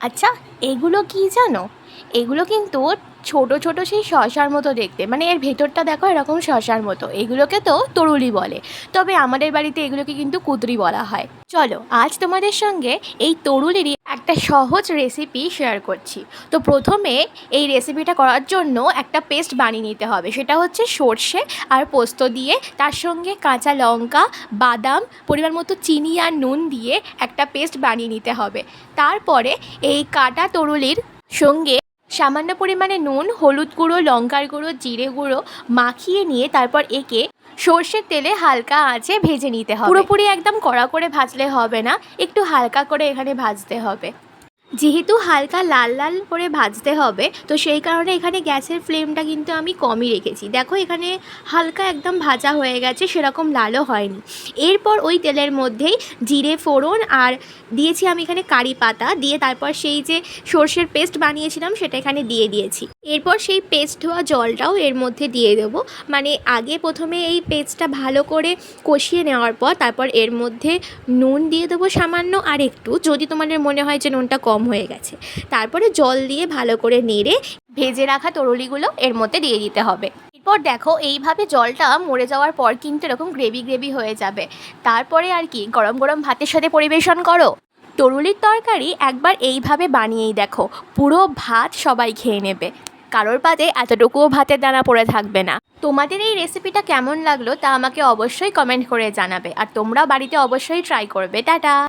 আচ্ছা এগুলো কি জানো? এগুলো কিন্তু ছোট ছোট সেই শশার মতো দেখতে। মানে এর ভেতরটা দেখো এরকম শশার মতো। এগুলোকে তো তরুলি বলে। তবে আমাদের বাড়িতে এগুলোকে কিন্তু কুদরি বলা হয়। চলো, আজ তোমাদের সঙ্গে এই তরুলিরই একটা সহজ রেসিপি শেয়ার করছি। তো প্রথমে এই রেসিপিটা করার জন্য একটা পেস্ট বানিয়ে নিতে হবে। সেটা হচ্ছে সর্ষে আর পোস্ত দিয়ে। তার সঙ্গে কাঁচা লঙ্কা, বাদাম, পরিমাণ মতো চিনি আর নুন দিয়ে একটা পেস্ট বানিয়ে নিতে হবে। তারপরে এই কাটা তরুলির সঙ্গে সামান্য পরিমাণে নুন, হলুদ গুঁড়ো, লঙ্কার গুঁড়ো, জিরে গুঁড়ো মাখিয়ে নিয়ে তারপর একে সর্ষের তেলে হালকা আঁচে ভেজে নিতে হবে। পুরোপুরি একদম কড়া করে ভাজলে হবে না, একটু হালকা করে এখানে ভাজতে হবে। যেহেতু হালকা লাল লাল করে ভাজতে হবে, তো সেই কারণে এখানে গ্যাসের ফ্লেমটা কিন্তু আমি কমই রেখেছি। দেখো এখানে হালকা একদম ভাজা হয়ে গেছে, সেরকম লালও হয়নি। এরপর ওই তেলের মধ্যেই জিরে, ফোড়ন আর দিয়েছি আমি এখানে কারি পাতা, দিয়ে তারপর সেই যে সর্ষের পেস্ট বানিয়েছিলাম সেটা এখানে দিয়ে দিয়েছি। এরপর সেই পেস্ট ধোয়া জলটাও এর মধ্যে দিয়ে দেবো। মানে আগে প্রথমে এই পেস্টটা ভালো করে কষিয়ে নেওয়ার পর তারপর এর মধ্যে নুন দিয়ে দেবো সামান্য আর একটু যদি তোমাদের মনে হয় যে নুনটা কম হয়ে গেছে। তারপরে জল দিয়ে ভালো করে নেড়ে ভেজে রাখা তরুলিগুলো এর মধ্যে দিয়ে দিতে হবে। এরপর দেখো এইভাবে জলটা মরে যাওয়ার পর কিন্তু এরকম গ্রেভি গ্রেভি হয়ে যাবে। তারপরে আর কি, গরম গরম ভাতের সাথে পরিবেশন করো। তরুলির তরকারি একবার এইভাবে বানিয়েই দেখো, পুরো ভাত সবাই খেয়ে নেবে। কারোর পাতে এতটুকুও ভাতের দানা পড়ে থাকবে না। তোমাদের এই রেসিপিটা কেমন লাগল তা আমাকে অবশ্যই কমেন্ট করে জানাবে। আর তোমরা বাড়িতে অবশ্যই ট্রাই করবে। টাটা!